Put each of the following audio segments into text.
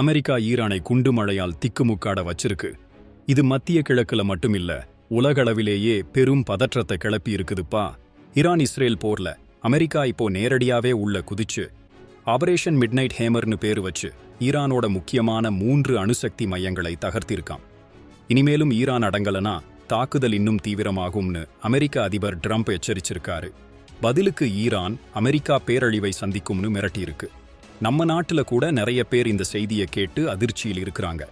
America ஈரானை குண்டு மழையால் திக்குமுக்காட வச்சிருக்கு. இது மத்திய கிழக்குல மட்டுமில்ல உலகளவிலேயே பெரும் பதற்றத்தை கிளப்பி இருக்குதுப்பா. ஈரான் இஸ்ரேல் போர்ல அமெரிக்கா இப்போ நேரடியாவே உள்ள குதிச்சு ஆபரேஷன் மிட்நைட் ஹேமர்னு பேரு வச்சு ஈரானோட முக்கியமான மூன்று அணுசக்தி மையங்களை தகர்த்திருக்கான். இனிமேலும் ஈரான் அடங்கலனா தாக்குதல் இன்னும் தீவிரமாகும்னு அமெரிக்க அதிபர் ட்ரம்ப் எச்சரிச்சிருக்காரு. பதிலுக்கு ஈரான் அமெரிக்கா பேரழிவை சந்திக்கும்னு மிரட்டியிருக்கு. நம்ம நாட்டுல கூட நிறைய பேர் இந்த செய்தியை கேட்டு அதிர்ச்சியில் இருக்கிறாங்க.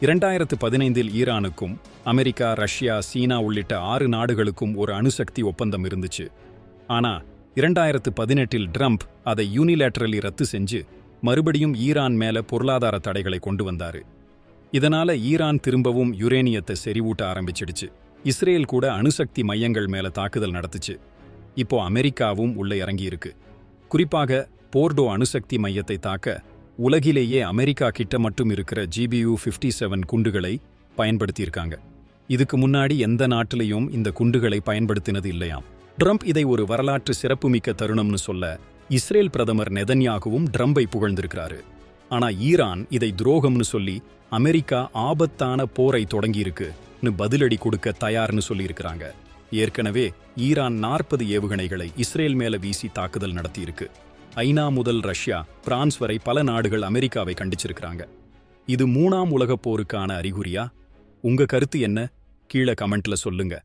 இரண்டாயிரத்து பதினைந்தில் ஈரானுக்கும் அமெரிக்கா ரஷ்யா சீனா உள்ளிட்ட ஆறு நாடுகளுக்கும் ஒரு அணுசக்தி ஒப்பந்தம் இருந்துச்சு. ஆனா இரண்டாயிரத்து பதினெட்டில் ட்ரம்ப் அதை யூனிலேட்டரலி ரத்து செஞ்சு மறுபடியும் ஈரான் மேல பொருளாதார தடைகளை கொண்டு வந்தாரு. இதனால ஈரான் திரும்பவும் யுரேனியத்தை செறிவூட்ட ஆரம்பிச்சிடுச்சு. இஸ்ரேல் கூட அணுசக்தி மையங்கள் மேல தாக்குதல் நடத்துச்சு. இப்போ அமெரிக்காவும் உள்ள இறங்கியிருக்கு. குறிப்பாக போர்டோ அணுசக்தி மையத்தை தாக்க உலகிலேயே அமெரிக்கா கிட்ட மட்டும் இருக்கிற ஜிபியு 57 செவன் குண்டுகளை பயன்படுத்தியிருக்காங்க. இதுக்கு முன்னாடி எந்த நாட்டிலையும் இந்த குண்டுகளை பயன்படுத்தினது இல்லையாம். ட்ரம்ப் இதை ஒரு வரலாற்று சிறப்புமிக்க தருணம்னு சொல்ல இஸ்ரேல் பிரதமர் நெதன்யாகவும் ட்ரம்பை புகழ்ந்திருக்கிறாரு. ஆனா ஈரான் இதை துரோகம்னு சொல்லி அமெரிக்கா ஆபத்தான போரை தொடங்கியிருக்குன்னு பதிலடி கொடுக்க தயார்னு சொல்லியிருக்கிறாங்க. ஏற்கனவே ஈரான் நாற்பது ஏவுகணைகளை இஸ்ரேல் மேல வீசி தாக்குதல் நடத்தியிருக்கு. ஐநா முதல் ரஷ்யா பிரான்ஸ் வரை பல நாடுகள் அமெரிக்காவை கண்டிச்சிருக்கிறாங்க. இது மூணாம் உலகப் போருக்கான அறிகுறியா? உங்க கருத்து என்ன? கீழே கமெண்ட்ல சொல்லுங்க.